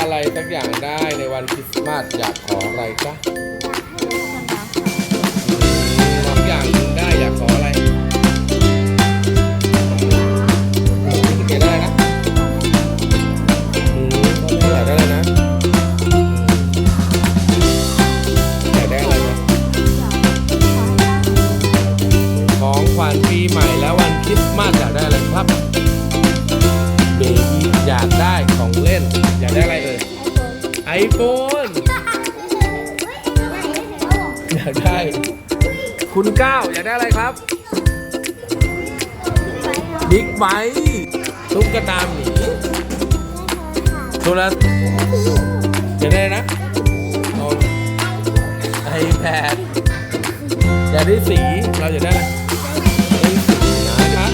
อะไรสักอย่างได้ในวันคริสต์มาสอยากขออะไรจ๊ะสักอย่างได้อยากขออะไรอยากได้อะไรนะอืมพ่อแม่อยากได้อะไรนะอยากได้อะไรนะของขวัญปีใหม่แล้ววันคริสต์มาสอยากได้อะไรครับเบบี้อยากได้ของเล่น อยากได้อะไรเอ่ย ไอโฟนอยากได้ คุณก้าวอยากได้อะไรครับบิ๊กไบค์ตุ๊กตาหมีโทรศัพท์อยากได้อะไรนะไอแพดอยากได้สีเราอยากได้อะไรได้สีนะครับ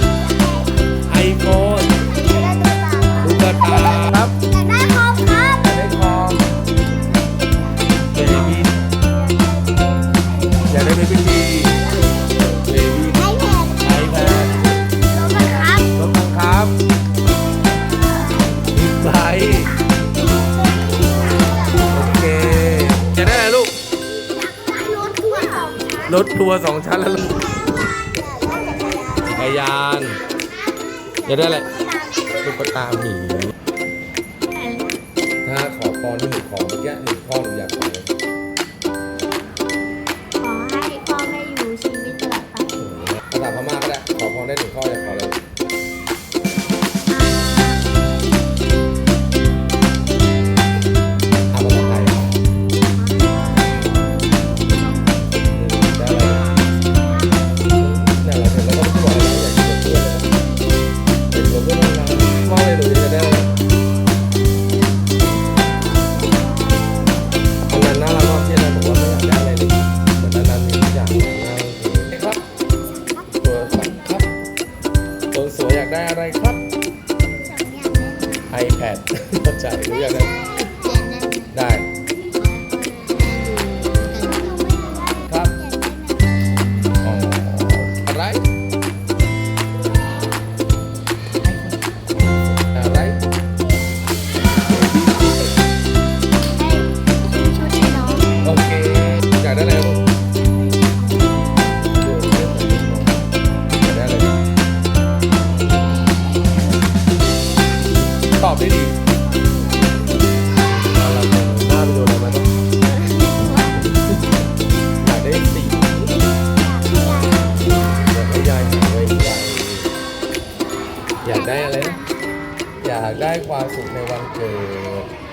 ไอโฟนตุ๊กตา รถทัวร์สองชั้นแล้วลูกจักรยานจะได้อะไรตุ๊กตาหมีถ้าขอพรที่หนูขอเมื่อกี้หนึ่งข้อหนูอยากขออะไรขอให้พ่อแม่อยู่ชีวิตตลอดไปภาษาพม่าก็ได้ขอพรได้หนึ่งข้ออยากขออะไอยากได้อะไรครับ iPad เข้าใจรู้อยากได้ได้ ได้ดีเอาละหน้าไปโดนอะไรมาต้องอยากได้สีอยากให้ยายหาได้ใหญ่อยากได้อะไรนะอยากได้ความสุขในวันเกิด